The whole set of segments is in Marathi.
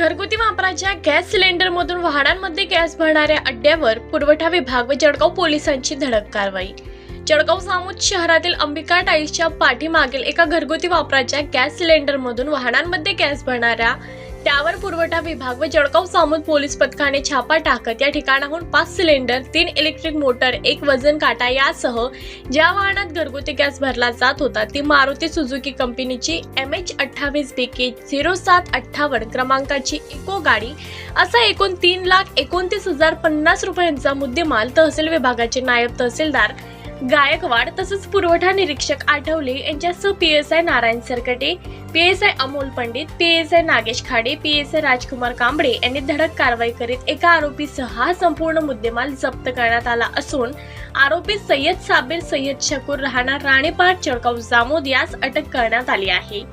घरगुती वापराच्या गॅस सिलेंडरमधून वाहनांमध्ये गॅस भरणाऱ्या अड्ड्यावर पुरवठा विभाग व जळगाव पोलिसांची धडक कारवाई. जळगाव सामूद शहरातील अंबिका टाईल्सच्या पाठीमागील एका घरगुती वापराच्या गॅस सिलेंडरमधून वाहनांमध्ये गॅस भरणाऱ्या त्यावर पुरवठा विभाग व जळगाव सामूद पोलीस पथकाने छापा टाकत या ठिकाणाहून पाच सिलेंडर तीन इलेक्ट्रिक मोटर एक वजन काटा यासह ज्या वाहनात घरगुती गॅस भरला जात होता ती मारुती सुझुकी कंपनीची एम एच अठ्ठावीस बी के झिरो सात अठ्ठावन्न क्रमांकाची इको गाडी असा एकूण तीन लाख एकोणतीस हजार पन्नास रुपयांचा मुद्देमाल तहसील विभागाचे नायब तहसीलदार गायकवाड तसंच पुरवठा निरीक्षक आठवले यांच्यासह P S I Narayan Sarkate P S I Amol Pandit P S I Nagesh Khade P S I Rajkumar Kamble यांनी धडक कारवाई करीत एका आरोपीसह हा संपूर्ण मुद्देमाल जप्त करण्यात आला असून आरोपी सय्यद साबिर सय्यद शकूर राहणार राणेपाट चळकाव जामोद यास अटक करण्यात आली आहे.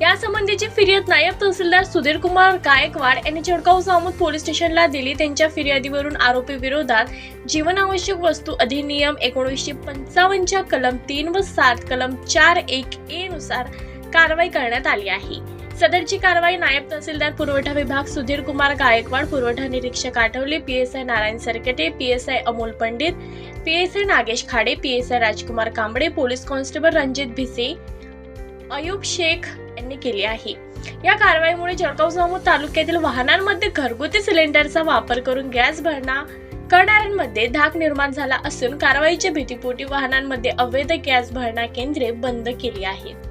यासंबंधीची फिर्याद नायब तहसीलदार सुधीर कुमार गायकवाड यांनी चडगाव जामोद पोलीस स्टेशनला दिली. त्यांच्या फिर्यादीवरून आरोपी विरोधात जीवनावश्यक वस्तू अधिनियम एकोणीसशे पंचावन्नच्या कलम तीन व सात कलम चार एक ए नुसार कारवाई करण्यात आली आहे. सदरची कारवाई नायब तहसीलदार पुरवठा विभाग सुधीर कुमार गायकवाड पुरवठा निरीक्षक Athawale PSI Narayan Sarkate PSI Amol Pandit PSI Nagesh Khade PSI Rajkumar Kamble police constable Ranjit Bhise Ayub Shaikh यांनी केली आहे. या कारवाईमुळे जळगाव जामोद तालुक्यातील वाहनांमध्ये घरगुती सिलेंडरचा वापर करून गॅस भरणा करणाऱ्यांमध्ये धाक निर्माण झाला असून कारवाईच्या भीतीपोटी वाहनांमध्ये अवैध गॅस भरणा केंद्रे बंद केली आहेत.